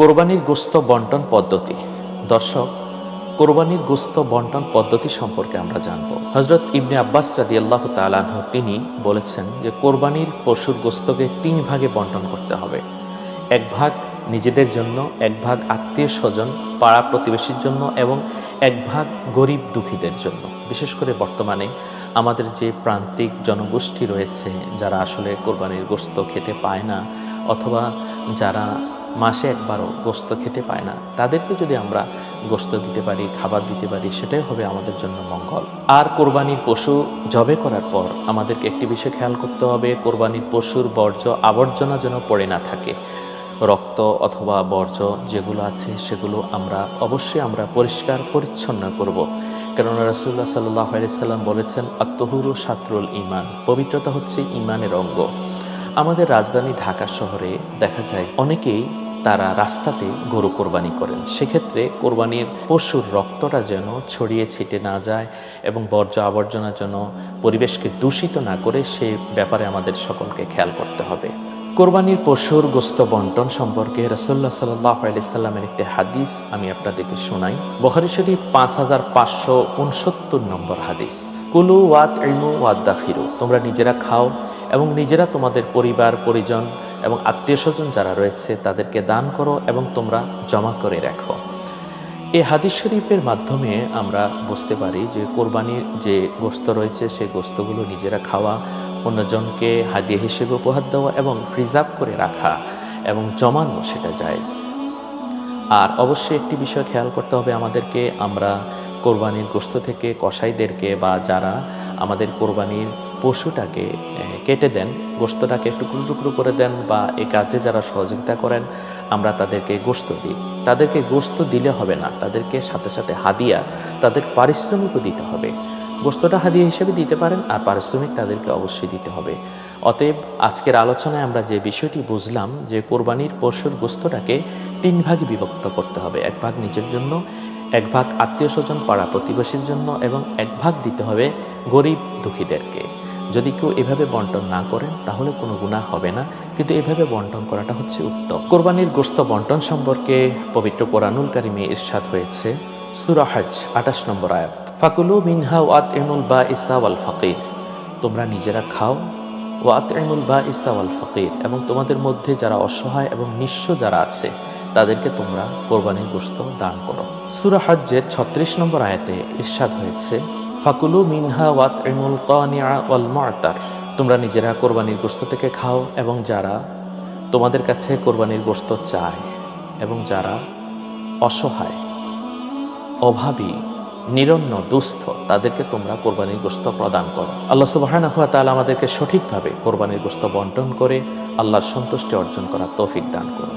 কোরবানির গোস্ত বন্টন পদ্ধতি। দর্শক, কোরবানির গোস্ত বন্টন পদ্ধতি সম্পর্কে আমরা জানব। হজরত ইবনে আব্বাস রাদি আল্লাহ তালাহ তিনি বলেছেন যে কোরবানির পশুর গোস্তকে তিন ভাগে বন্টন করতে হবে। এক ভাগ নিজেদের জন্য, এক ভাগ আত্মীয় স্বজন, পাড়া প্রতিবেশীর জন্য এবং এক ভাগ গরিব দুঃখীদের জন্য। বিশেষ করে বর্তমানে আমাদের যে প্রান্তিক জনগোষ্ঠী রয়েছে, যারা আসলে কোরবানির গোস্ত খেতে পায় না, অথবা যারা মাসে একবারও গোস্ত খেতে পায় না। তাদেরকে যদি আমরা গোস্ত দিতে পারি, খাবার দিতে পারি, সেটাই হবে আমাদের জন্য মঙ্গল। আর কোরবানির পশু জবে করার পর আমাদেরকে একটি বিষয় খেয়াল করতে হবে, কোরবানির পশুর বর্জ্য আবর্জনা যেন পড়ে না থাকে। রক্ত অথবা বর্জ্য যেগুলো আছে, সেগুলো আমরা অবশ্যই আমরা পরিষ্কার, পরিচ্ছন্ন করব। কেননা রাসুল্লাহ সাল্লাহ আলাইসাল্লাম বলেছেন আত্মহুরু সাতরুল ইমান পবিত্রতা হচ্ছে ইমানের অঙ্গ। আমাদের রাজধানী ঢাকা শহরে দেখা যায়, অনেকেই তারা রাস্তাতে গরু কোরবানি করেন। সেক্ষেত্রে কোরবানির পশুর রক্তটা যেন ছড়িয়ে ছিটে না যায় এবং বর্জ্য আবর্জনা যেন পরিবেশকে দূষিত না করে, সে ব্যাপারে আমাদের সকলকে খেয়াল করতে হবে। কোরবানির পশুর গোস্ত বন্টন সম্পর্কে রসল্লা সাল্লাহ আলাইসাল্লামের একটি হাদিস আমি আপনাদেরকে শোনাই। বখারি শরীফ পাঁচ হাজার পাঁচশো উনসত্তর নম্বর হাদিস। কুলু ওয়াত ইলমু ওয়াদ দাখিরু তোমরা নিজেরা খাও এবং নিজেরা তোমাদের পরিবার, পরিজন এবং আত্মীয় স্বজন যারা রয়েছে, তাদেরকে দান করো এবং তোমরা জমা করে রাখো। এই হাদিস শরীফের মাধ্যমে আমরা বুঝতে পারি যে কোরবানির যে গোস্ত রয়েছে সেই গোস্তগুলো নিজেরা খাওয়া, অন্যজনকে হাদিয়া হিসেবে উপহার দেওয়া এবং প্রিজার্ভ করে রাখা এবং জমানো সেটা জায়েজ। আর অবশ্যই একটি বিষয় খেয়াল করতে হবে আমাদেরকে, আমরা কোরবানির গোস্ত থেকে কসাইদেরকে বা যারা আমাদের কোরবানির পশুটাকে কেটে দেন গোস্তটাকে টুকরো টুকরো করে দেন বা এ কাজে যারা সহযোগিতা করেন, আমরা তাদেরকে গোস্ত দিই। তাদেরকে গোস্ত দিলে হবে না, তাদেরকে সাথে সাথে হাদিয়া, তাদের পারিশ্রমিকও দিতে হবে। গোস্তটা হাদিয়া হিসেবে দিতে পারেন আর পারিশ্রমিক তাদেরকে অবশ্যই দিতে হবে। অতএব আজকের আলোচনায় আমরা যে বিষয়টি বুঝলাম যে কোরবানির পশুর গোস্তটাকে তিন ভাগে বিভক্ত করতে হবে। এক ভাগ নিজের জন্য, এক ভাগ আত্মীয় স্বজন পাড়া প্রতিবেশীর জন্য এবং এক ভাগ দিতে হবে গরিব দুঃখীদেরকে। যদি কেউ এভাবে বন্টন না করেন, তাহলে কোনো গুণা হবে না। কিন্তু এভাবে বন্টন করাটা হচ্ছে উত্তম। কোরবানির গোস্ত বন্টন সম্পর্কে পবিত্র কোরআনুল কারিমে ইরশাদ হয়েছে। সুরাহাজ আঠাশ নম্বর আয়াত। ফাকুলু মিনহা ওয়াত ইমুল বা ইসা ওয়াল ফকির। তোমরা নিজেরা খাও ওয়াত ইমুল বা ইসা ওয়াল ফকির এবং তোমাদের মধ্যে যারা অসহায় এবং নিঃস্ব যারা আছে, তাদেরকে তোমরা কোরবানির গোস্ত দান করো। সুরা হজ্জের ছত্রিশ নম্বর আয়াতে ইরশাদ হয়েছে ফাকুলু মিনহা ওয়াত ইমুল ওয়াল মুআতার। তোমরা নিজেরা কোরবানির গোস্ত থেকে খাও এবং যারা তোমাদের কাছে কোরবানির গোস্ত চায় এবং যারা অসহায়, অভাবী, নিরন্ন, দুস্থ, তাদেরকে তোমরা কোরবানির গোস্ত প্রদান করো। আল্লাহ সুবাহানা হুয়া তাআলা আমাদেরকে সঠিকভাবে কোরবানির গোস্ত বন্টন করে আল্লাহর সন্তুষ্টি অর্জন করার তৌফিক দান করো